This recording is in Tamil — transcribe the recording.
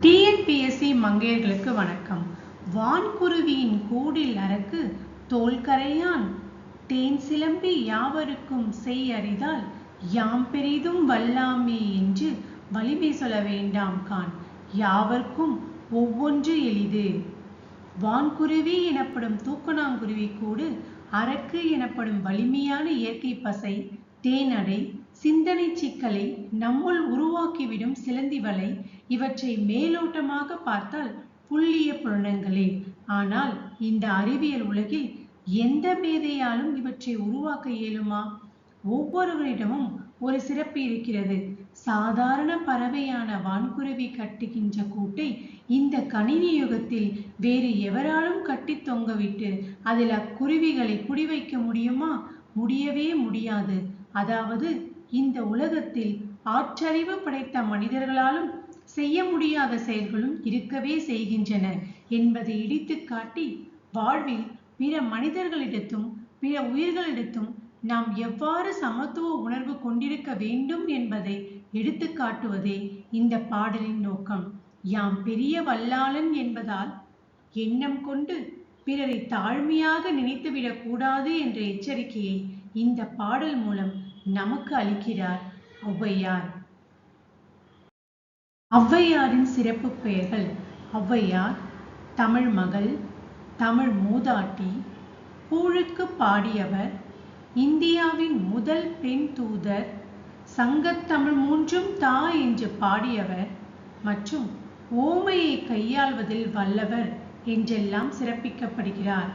டிஎன்பிஎஸ்சி மங்கையர்களுக்கு வணக்கம். வான்குருவியின் கூடில் அரக்கு தோல் கரையான் தேன் சிலம்பி யாவருக்கும் செய் அறிதால் யாம் பெரிதும் வல்லாமே என்று வலிமை சொல்ல வேண்டாம் கான். யாவர்க்கும் ஒவ்வொன்று எளிது. வான்குருவி எனப்படும் தூக்கணாங்குருவி கூடு அரக்கு எனப்படும் வலிமையான இயற்கை பசை தேனடை சிந்தனை சிக்கலை நம்முள் உருவாக்கிவிடும் சிலந்தி வலை இவற்றை மேலோட்டமாக பார்த்தால் புள்ளிய புலனங்களே. ஆனால் இந்த அறிவியல் உலகில் எந்த மேதையாலும் இவற்றை உருவாக்க இயலுமா? ஒவ்வொருவரிடமும் ஒரு சிறப்பு இருக்கிறது. சாதாரண பறவையான வான்குருவி கட்டுகின்ற கூட்டை இந்த கணினி யுகத்தில் வேறு எவராலும் கட்டி தொங்கவிட்டு அதில் அக்குருவிகளை குடிவைக்க முடியுமா? முடியவே முடியாது. அதாவது இந்த உலகத்தில் ஆற்றறிவு படைத்த மனிதர்களாலும் செய்ய முடியாத செயல்களும் இருக்கவே செய்கின்றன என்பதை இடித்து காட்டி வாழ்வில் பிற மனிதர்களிடத்தும் பிற உயிர்களிடத்தும் நாம் எவ்வாறு சமத்துவ உணர்வு கொண்டிருக்க வேண்டும் என்பதை எடுத்து காட்டுவதே இந்த பாடலின் நோக்கம். யாம் பெரிய வல்லாளன் என்பதால் எண்ணம் கொண்டு பிறரை தாழ்மையாக நினைத்துவிடக் கூடாது என்ற எச்சரிக்கையை இந்த பாடல் மூலம் நமக்கு அளிக்கிறார் ஔவையார். ஔவையாரின் சிறப்பு பெயர்கள் ஔவையார் தமிழ் மகள் தமிழ் மூதாட்டி பூழுக்கு பாடியவர் இந்தியாவின் முதல் பெண் தூதர் சங்கத்தமிழ் மூன்றும் தா என்று பாடியவர் மற்றும் ஓமையை கையாள்வதில் வல்லவர் என்றெல்லாம் சிறப்பிக்கப்படுகிறார்.